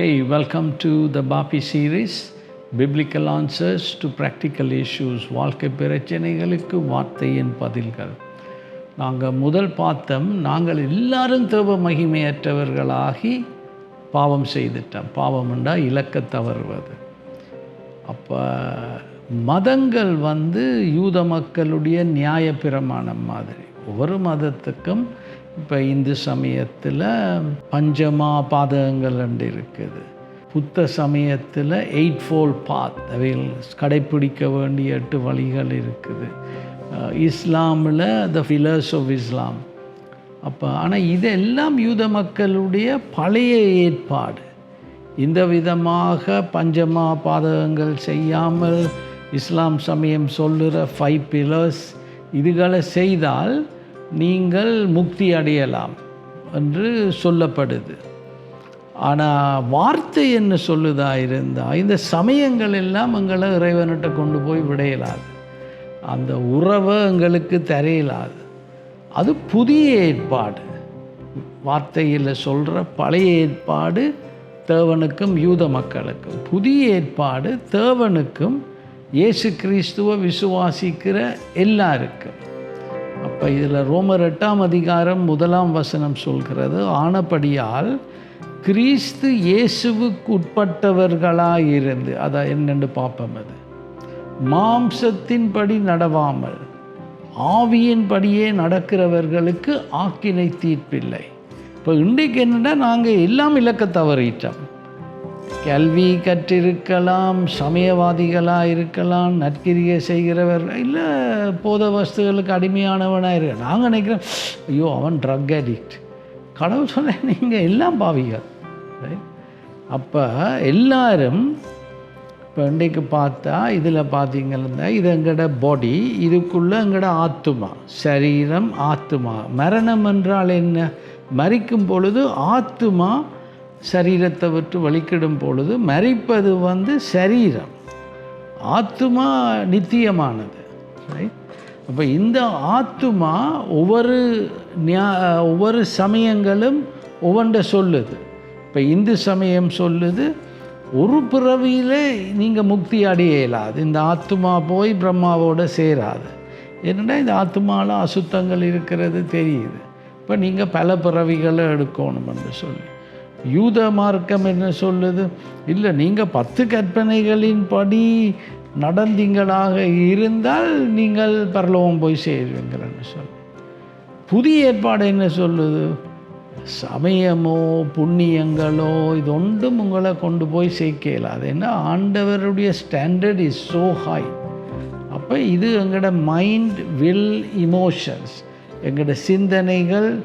Okay, welcome to the BAPI series Biblical Answers to Practical Issues வாழ்க்கை பிரச்சனைகளுக்கு வார்த்தையின் பதில்கள். நாங்கள் முதல் பார்த்தோம் நாங்கள் எல்லாரும் தேவ மகிமையற்றவர்களாகி பாவம் செய்துட்டோம். பாவம்ண்டா இலக்க தவறுவது. அப்போ மதங்கள் வந்து யூத மக்களுடைய நியாயப்பிரமாணம் மாதிரி. ஒவ்வொரு மதத்துக்கும் இப்போ இந்து சமயத்தில் பஞ்சமா பாதகங்கள் ரெண்டு இருக்குது. புத்த சமயத்தில் எயிட் ஃபோல் பாத் அவைகள் கடைப்பிடிக்க வேண்டிய எட்டு வழிகள் இருக்குது. இஸ்லாமில் த ஃபிலர்ஸ் ஆஃப் இஸ்லாம் அப்போ ஆனால் இதெல்லாம் யூத மக்களுடைய பழைய ஏற்பாடு. இந்த விதமாக பஞ்சமா பாதகங்கள் செய்யாமல் இஸ்லாம் சமயம் சொல்லுகிற ஃபைவ் பில்லர்ஸ் இதுகளை செய்தால் நீங்கள் முக்தி அடையலாம் என்று சொல்லப்படுது. ஆனால் வார்த்தை என்ன சொல்லுதா இருந்தால் இந்த சமயங்கள் எல்லாம் எங்களை இறைவன்கிட்ட கொண்டு போய் விடையலாது. அந்த உறவை எங்களுக்கு தரையலாது. அது புதிய ஏற்பாடு. வார்த்தையில் சொல்கிற பழைய ஏற்பாடு தேவனுக்கும் யூத மக்களுக்கும். புதிய ஏற்பாடு தேவனுக்கும் இயேசு கிறிஸ்துவை விசுவாசிக்கிற எல்லாருக்கும். அப்போ இதில் ரோமர் எட்டாம் அதிகாரம் முதலாம் வசனம் சொல்கிறது ஆனபடியால் கிறிஸ்து இயேசுவுக்கு உட்பட்டவர்களாக இருந்து அதை என்னென்று பார்ப்போம் அது மாம்சத்தின்படி நடவாமல் ஆவியின்படியே நடக்கிறவர்களுக்கு ஆக்கினை தீர்ப்பில்லை. இப்போ இன்றைக்கு என்னென்னா நாங்கள் எல்லாம் இலக்க தவறிட்டோம். கல்வி கற்றிருக்கலாம் சமயவாதிகளாக இருக்கலாம் நற்கிரியை செய்கிறவர். இல்லை போத வஸ்துகளுக்கு அடிமையானவனாக இருக்க நாங்கள் நினைக்கிறோம் ஐயோ அவன் ட்ரக் அடிக்ட் கடவுள் சொன்ன நீங்கள் எல்லாம் பாவிகள். அப்போ எல்லாரும் இப்போ இன்றைக்கு பார்த்தா இதில் பார்த்தீங்கன்னா இது எங்களோட பாடி இதுக்குள்ளே எங்களோட ஆத்துமா? சரீரம் ஆத்துமா. மரணம் என்றால் என்ன? மறிக்கும் பொழுது ஆத்துமா சரீரத்தை விட்டு வலிக்கிடும் பொழுது மறிப்பது வந்து சரீரம். ஆத்துமா நித்தியமானது ரைட் அப்போ இந்த ஆத்துமா ஒவ்வொரு ஞா ஒவ்வொரு சமயங்களும் ஒவ்வொன்றை சொல்லுது. இப்போ இந்து சமயம் சொல்லுது ஒரு பிறவியிலே நீங்கள் முக்தி அடைய இயலாது இந்த ஆத்துமா போய் பிரம்மாவோட சேராது. என்னென்னா இந்த ஆத்துமாவில் அசுத்தங்கள் இருக்கிறது தெரியுது. இப்போ நீங்கள் பல பிறவிகளை எடுக்கணும் என்று சொல்லி. யூத மார்க்கம் என்ன சொல்லுது? இல்லை நீங்கள் பத்து கற்பனைகளின் படி நடந்தீங்களாக இருந்தால் நீங்கள் பரலோகம் போய் சேருவீங்கள்னு சொல்லி புதிய ஏற்பாடு என்ன சொல்லுது? சமயமோ புண்ணியங்களோ இது ஒன்றும் உங்களை கொண்டு போய் சேர்க்கல. அது என்ன? ஆண்டவருடைய ஸ்டாண்டர்ட் இஸ் ஸோ ஹை அப்போ இது எங்களோட மைண்ட் வில் இமோஷன்ஸ் எங்களோட சிந்தனைகள்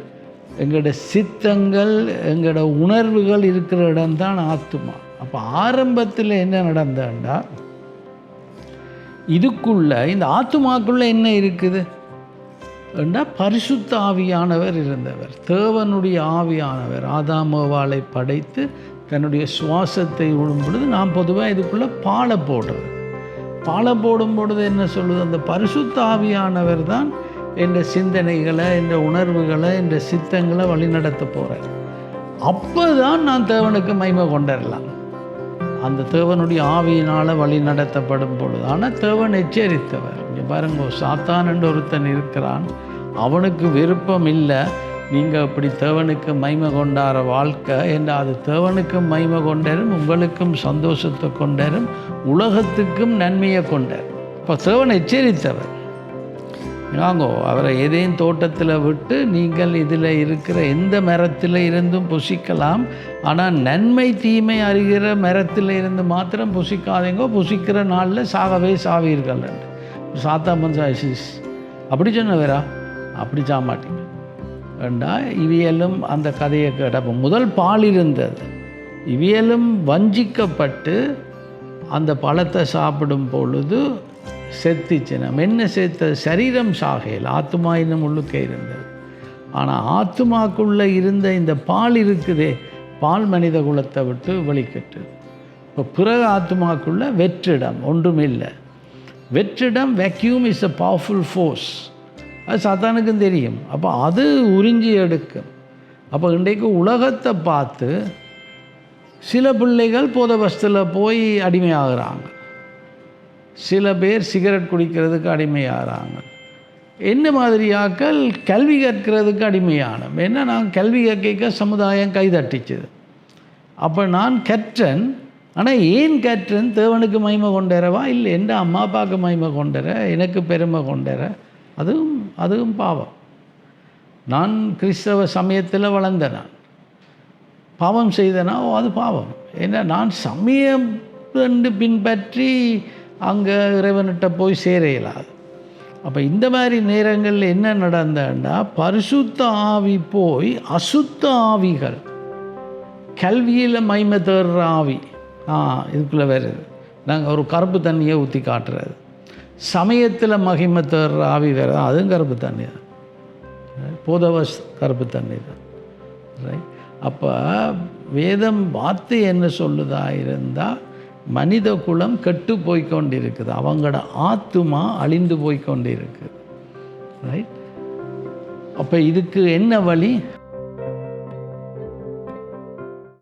எங்களோட சித்தங்கள் எங்களோட உணர்வுகள் இருக்கிற இடம்தான் ஆத்துமா. அப்போ ஆரம்பத்தில் என்ன நடந்தாண்டா இதுக்குள்ள இந்த ஆத்துமாக்குள்ள என்ன இருக்குது? என்றால் பரிசுத்த ஆவியானவர் இருந்தவர். தேவனுடைய ஆவியானவர் ஆதாமவாளை படைத்து தன்னுடைய சுவாசத்தை விடும் பொழுது நாம் பொதுவாக இதுக்குள்ளே பாலை போடுறது. பாலை போடும் பொழுது என்ன சொல்லுது? அந்த பரிசுத்த ஆவியானவர் தான் என்ற சிந்தனைகளை என்ற உணர்வுகளை என்ற சித்தங்களை வழிநடத்த போகிறேன் அப்போ தான் நான் தேவனுக்கு மைமை கொண்டரலாம். அந்த தேவனுடைய ஆவியினால் வழி நடத்தப்படும் பொழுது ஆனால் தேவன் எச்சரித்தவர். இங்கே பாருங்க சாத்தான் என்று ஒருத்தன் இருக்கிறான். அவனுக்கு விருப்பம் இல்லை நீங்கள் அப்படி தேவனுக்கு மைமை கொண்டாட வாழ்க்கை என்று அது தேவனுக்கும் மைமை கொண்டரும் உங்களுக்கும் சந்தோஷத்தை கொண்டரும் உலகத்துக்கும் நன்மையை கொண்டார் இப்போ தேவன் எச்சரித்தவர். நாங்கோ அவரை ஏதேன் தோட்டத்தில் விட்டு நீங்கள் இதில் இருக்கிற எந்த மரத்தில் இருந்தும் புசிக்கலாம். ஆனால் நன்மை தீமை அறிகிற மரத்தில் இருந்து மாத்திரம் புசிக்காதீங்கோ புசிக்கிற நாளில் சாகவே சாவீர்கள் சாத்தா மன்சாசிஸ் அப்படி சொன்னவரா? அப்படி சாமாட்டீங்க வேண்டா இவியலும் அந்த கதையை கேட்டப்போ முதல் பால் இருந்தது. இவியலும் வஞ்சிக்கப்பட்டு அந்த பழத்தை சாப்பிடும் பொழுது செத்துச்சு. நம்ம என்ன சரீரம் சாகையில். ஆத்மா இன்னும் உள்ளுக்கே இருந்தது. ஆனால் ஆத்மாக்குள்ளே இருந்த இந்த பால் இருக்குதே பால் மனித குலத்தை விட்டு வெளிக்கட்டு இப்போ பிறகு ஆத்மாக்குள்ளே வெற்றிடம் ஒன்றுமில்லை வெற்றிடம் vacuum is a powerful force அது சாத்தானுக்கும் தெரியும். அப்போ அது உறிஞ்சி எடுக்கும். அப்போ இன்றைக்கு உலகத்தை பார்த்து சில பிள்ளைகள் போத பஸ்தில் போய் அடிமையாகிறாங்க. சில பேர் சிகரெட் குடிக்கிறதுக்கு அடிமையாகிறாங்க. என்ன மாதிரியாக்கள் கல்வி கற்கிறதுக்கு அடிமையான ஏன்னா நான் கல்வி கற்க சமுதாயம் கைதட்டிச்சது? அப்போ நான் கற்றன் ஆனால் ஏன் கற்றன்? தேவனுக்கு மகிமை கொண்டரவா இல்லை எந்த அம்மா அப்பாவுக்கு மகிமை கொண்டர எனக்கு பெருமை கொண்டர அதுவும் அதுவும் பாவம். நான் கிறிஸ்தவ சமயத்தில் வளர்ந்த நான். பாவம் செய்தனா ஓ அது பாவம். ஏன்னா நான் சமயம் என்று பின்பற்றி அங்கே இறைவன்கிட்ட போய் சேரையலாது அப்போ இந்த மாதிரி நேரங்களில் என்ன நடந்தன்னா பரிசுத்த ஆவி போய் அசுத்த ஆவிகள் கல்வியில் மைமை தேடுற ஆவி. ஆ இதுக்குள்ளே வருது நாங்கள் ஒரு கருப்பு தண்ணியை ஊற்றி காட்டுறது. சமயத்தில் மகிமை தேடுற ஆவி வேறு அதுவும் கருப்பு தண்ணி தான். போதவஸ் கருப்பு தண்ணி தான். ரைட் அப்போ வேதம் வார்த்தை என்ன சொல்லுதா இருந்தால் மனித குலம் கெட்டு போய்க்கொண்டிருக்குது. அவங்களோட ஆத்துமா அழிந்து போய்க்கொண்டிருக்குது ரைட் அப்போ இதுக்கு என்ன வழி?